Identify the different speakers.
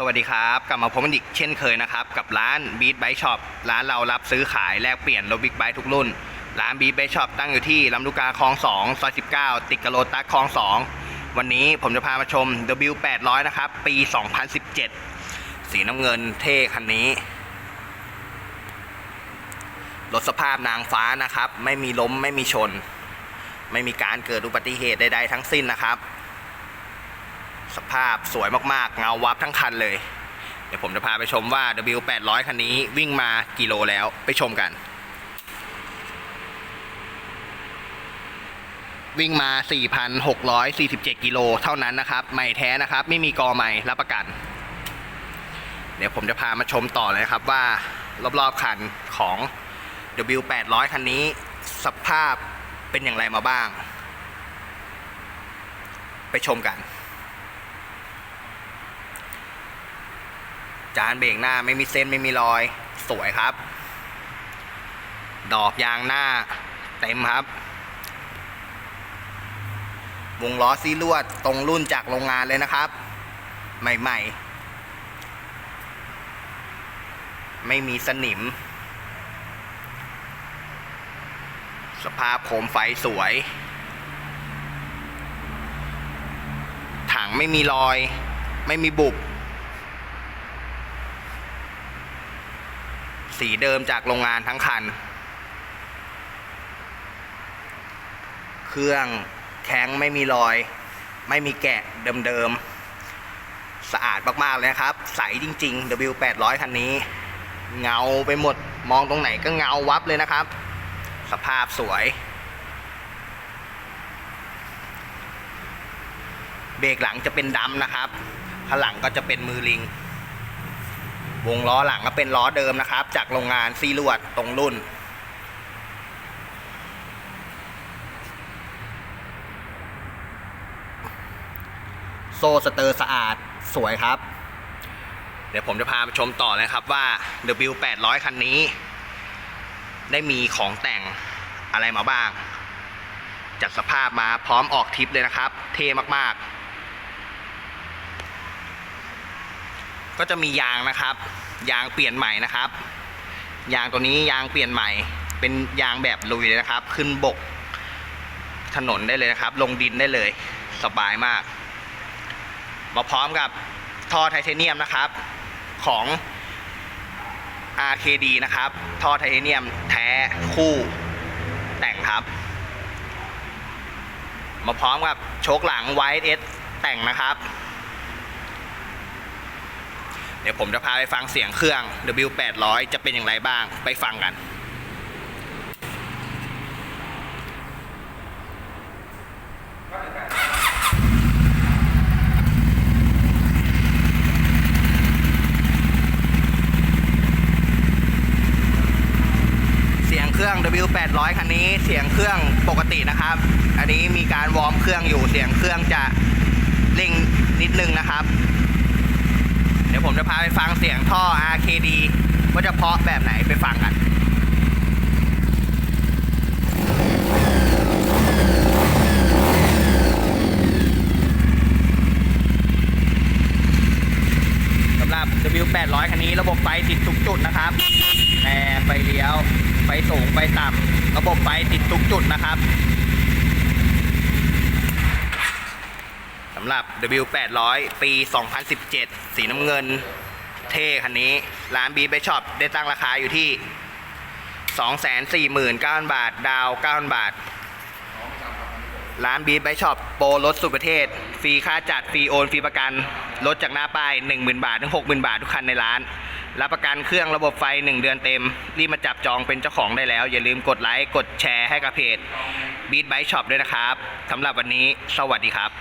Speaker 1: สวัสดีครับ กลับมาพบกันอีกเช่นเคยนะครับ กับร้าน Beat Bike Shop ร้านเรารับซื้อขายแลกเปลี่ยนรถบิ๊กไบค์ทุกรุ่น ร้าน Beat Bike Shop ตั้งอยู่ที่ลำลูกกาคลอง2ซอย19 ติดกับโลตัสคลอง 2 วันนี้ผมจะพามาชม W800 นะครับ ปี 2017 สีน้ำเงินเท่คันนี้ รถสภาพนางฟ้านะครับ ไม่มีล้มไม่มีชน ไม่มีการเกิดอุบัติเหตุใดๆทั้งสิ้นนะครับ สภาพสวยมากๆ เงาวับทั้งคันเลย เดี๋ยวผมจะพาไปชมว่า W800 คันนี้วิ่งมากี่โลแล้วไปชมกัน วิ่งมา 4,647 กิโลเท่านั้นนะครับ ไม่แท้นะครับ ไม่มีกอใหม่รับประกัน เดี๋ยวผมจะพามาชมต่อเลยครับว่ารอบๆคันของ W800 คันนี้สภาพเป็นอย่างไรมาบ้าง ไปชมกัน จานเบรกหน้าไม่มีเส้นไม่มีรอย สวยครับ ดอกยางหน้า เต็มครับ วงล้อซีลวดตรงรุ่นจากโรงงานเลยนะครับ ใหม่ ๆ ไม่มีสนิม สภาพโคมไฟสวย ถังไม่มีรอย ไม่มีบุบ สีเดิมจากโรงงานทั้งคัน เครื่องแข็งไม่มีรอย ไม่มีแกะเดิมๆ สะอาดมาก ๆ เลยนะครับ ใสจริง ๆ W800 คันนี้ เงาไปหมดมองตรงไหนก็เงาวับเลยนะครับ สภาพสวย เบรกหลังจะเป็นดำนะครับข้างหลังก็จะเป็นมือลิง วงล้อหลังก็เป็นล้อเดิมนะครับ จากโรงงานซีลวดตรงรุ่น โซ่สเตอร์สะอาดสวยครับ เดี๋ยวผมจะพาไปชมต่อนะครับว่า W800 คันนี้ ได้มีของแต่งอะไรมาบ้าง จัดสภาพมาพร้อมออกทริปเลยนะครับ เท่มากๆ ก็จะมียางนะครับ ยางเปลี่ยนใหม่นะครับ ยางตัวนี้ยางเปลี่ยนใหม่ เป็นยางแบบลุยเลยนะครับ ขึ้นบกถนนได้เลยนะครับ ลงดินได้เลยสบายมาก มาพร้อมกับท่อไทเทเนียมนะครับของ RKD นะครับ ท่อไทเทเนียมแท้คู่แต่งครับ มาพร้อมกับโชคหลัง YS แต่งนะครับ เดี๋ยวผมจะพาไปฟังเสียงเครื่อง W800 จะเป็นอย่างไรบ้างไปฟังกันเสียงเครื่อง W800 คันนี้เสียงเครื่องปกตินะครับ อันนี้มีการวอร์มเครื่องอยู่เสียงเครื่องจะเร่งนิดนึงนะครับ เดี๋ยวผมจะพาไปฟังเสียงท่อ RKD ว่าจะเพาะแบบไหนไปฟังกันสำหรับ W800 คันนี้ระบบไฟติดทุกจุดนะครับแอร์ไฟเลี้ยว ไฟสูง ไฟต่ำ ระบบไฟติดทุกจุดนะครับำหรับ W800 ปี 2017 สีน้ำเงินเท่คันนี้ ร้านบีไปช็อปได้ตั้งราคาอยู่ที่ 249,000 บาท ดาว 9,000 บาท ร้านบีทไบช็อปโปรรถสุประเทศ ฟรีค่าจัด ฟรีโอน ฟรีประกันรถจากหน้าป้าย 10,000 บาท ถึง 60,000 บาททุกคันในร้าน รับประกันเครื่องระบบไฟ 1 เดือนเต็ม รีบมาจับจองเป็นเจ้าของได้แล้ว อย่าลืมกดไลค์ กดแชร์ให้กับเพจบีทไบช็อปด้วยนะครับสำหรับวันนี้ สวัสดีครับ